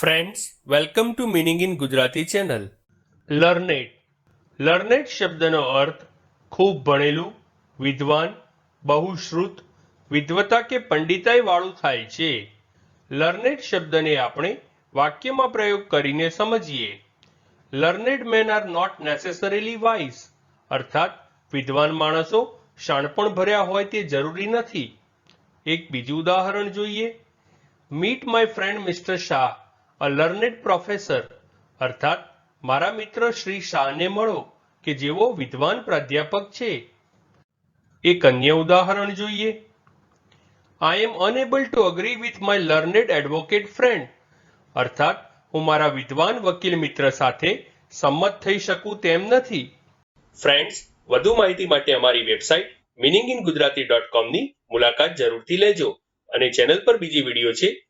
Friends welcome to meaning in Gujarati channel learned learned શબ્દનો અર્થ ખૂબ ભણેલું, વિદ્વાન, બહુશ્રુત, વિદ્વતા કે પંડિતાઈ વાળું થાય છે. લર્નેટ શબ્દને આપણે વાક્યમાં પ્રયોગ કરીને સમજીએ. Learned men are not necessarily wise અર્થાત, વિદ્વાન માણસો શાણપણ ભર્યા હોય તે જરૂરી નથી. એક બીજું ઉદાહરણ જોઈએ. Meet my friend mister Shah a learned professor અર્થાત મારા મિત્ર શ્રી શાહને મળો, કે જેઓ વિદ્વાન પ્રાધ્યાપક છે. એક અન્ય ઉદાહરણ જોઈએ. I am unable to agree with my learned advocate friend અર્થાત હું મારા વિદ્વાન વકીલ મિત્ર સાથે સંમત થઈ શકું તેમ નથી. ફ્રેન્ડ્સ વધુ માહિતી માટે અમારી website meaning in Gujarati dot કોમની મુલાકાત જરૂરથી લેજો અને ચેનલ પર બીજી વીડિયો છે